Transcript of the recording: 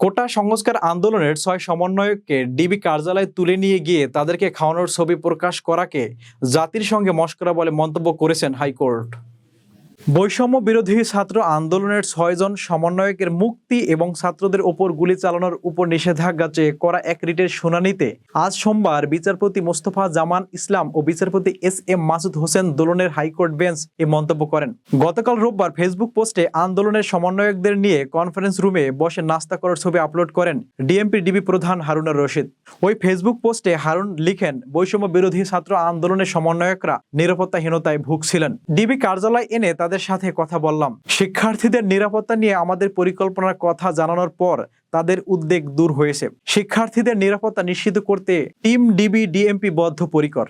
কোটা সংস্কার আন্দোলনের ছয় সমন্বয়ককে ডিবি কার্যালয়ে তুলে নিয়ে গিয়ে তাদেরকে খাওয়ানোর ছবি প্রকাশ করাকে জাতির সঙ্গে মস্করা বলে মন্তব্য করেছেন হাইকোর্ট। বৈষম্য বিরোধী ছাত্র আন্দোলনের ছয়জন সমন্বয়কের মুক্তি এবং ছাত্রদের ওপর গুলি চালানোর উপর নিষেধাজ্ঞা চেয়ে করা এক রিটের শুনানিতে আজ সোমবার বিচারপতি মোস্তফা জামান ইসলাম ও বিচারপতি এস এম মাসুদ হোসেন দোলনের হাইকোর্ট বেঞ্চ এ মন্তব্য করেন। গতকাল রোববার ফেসবুক পোস্টে আন্দোলনের সমন্বয়কদের নিয়ে কনফারেন্স রুমে বসে নাস্তা করার ছবি আপলোড করেন ডিএমপি ডিবি প্রধান হারুনুর রশিদ। ওই ফেসবুক পোস্টে হারুন লিখেন, বৈষম্য বিরোধী ছাত্র আন্দোলনের সমন্বয়করা নিরাপত্তাহীনতায় ভুগছিলেন। ডিবি কার্যালয় এনে তাদের সাথে কথা বললাম। শিক্ষার্থীদের নিরাপত্তা নিয়ে আমাদের পরিকল্পনার কথা জানানোর পর তাদের উদ্বেগ দূর হয়েছে। শিক্ষার্থীদের নিরাপত্তা নিশ্চিত করতে টিম ডিবি ডিএমপি বদ্ধপরিকর।